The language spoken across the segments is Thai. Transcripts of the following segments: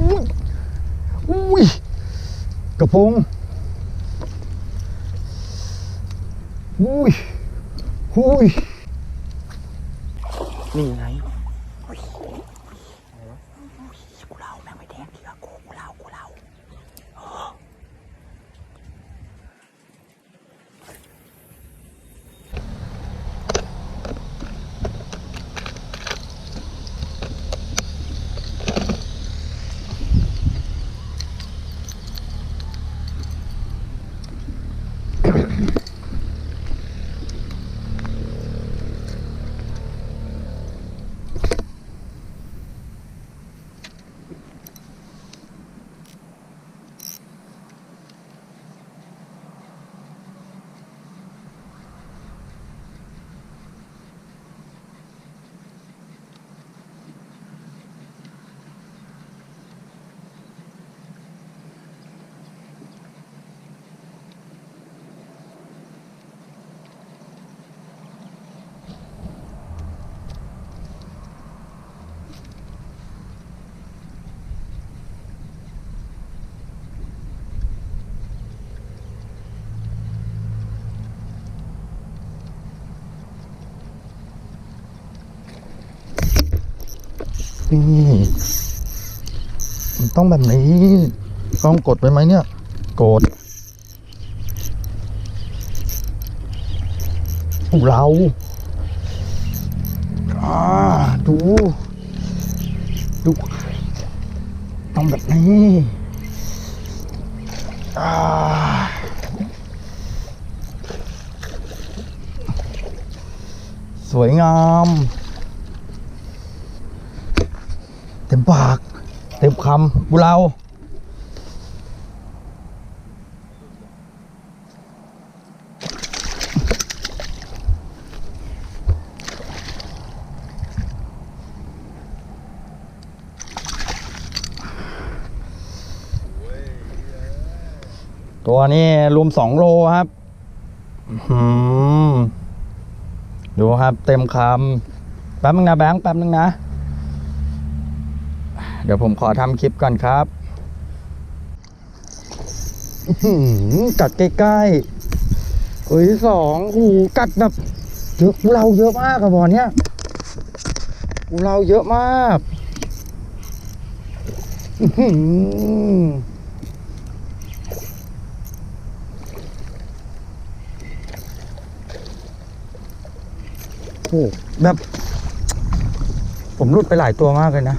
อุ้ยอุ้ยกระพงอุ้ยอุ้ยนี่ไงกูเล่าแม่งไปแดงทีละกูกูเล่ากูเล่า นี่มันต้องแบบนี้ต้องกดไปไหมเนี่ย กดเราอ่าดู ดู ต้องแบบนี้อ่าสวยงาม เต็มปาก เต็มคำบุเราตัวนี้รวมสองโลครับดูครับเต็มคำแป๊บนึงนะแบงค์แป๊บนึงนะ เดี๋ยวผมขอทำคลิปก่อนครับกัดใกล้ๆเอ้ยสองโอ้โหกัดแบบเยอะเราเยอะมากอะบอเนี้ยเราเยอะมากโอ้โหแบบ ผมรุดไปหลายตัวมากเลยนะ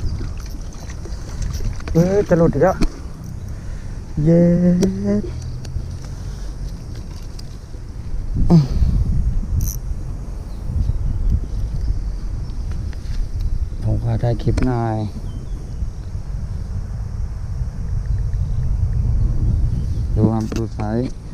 ออจะหลุดอีกแล้ว เย็ดผมขอได้คลิปหน่อยดูความดูไซส์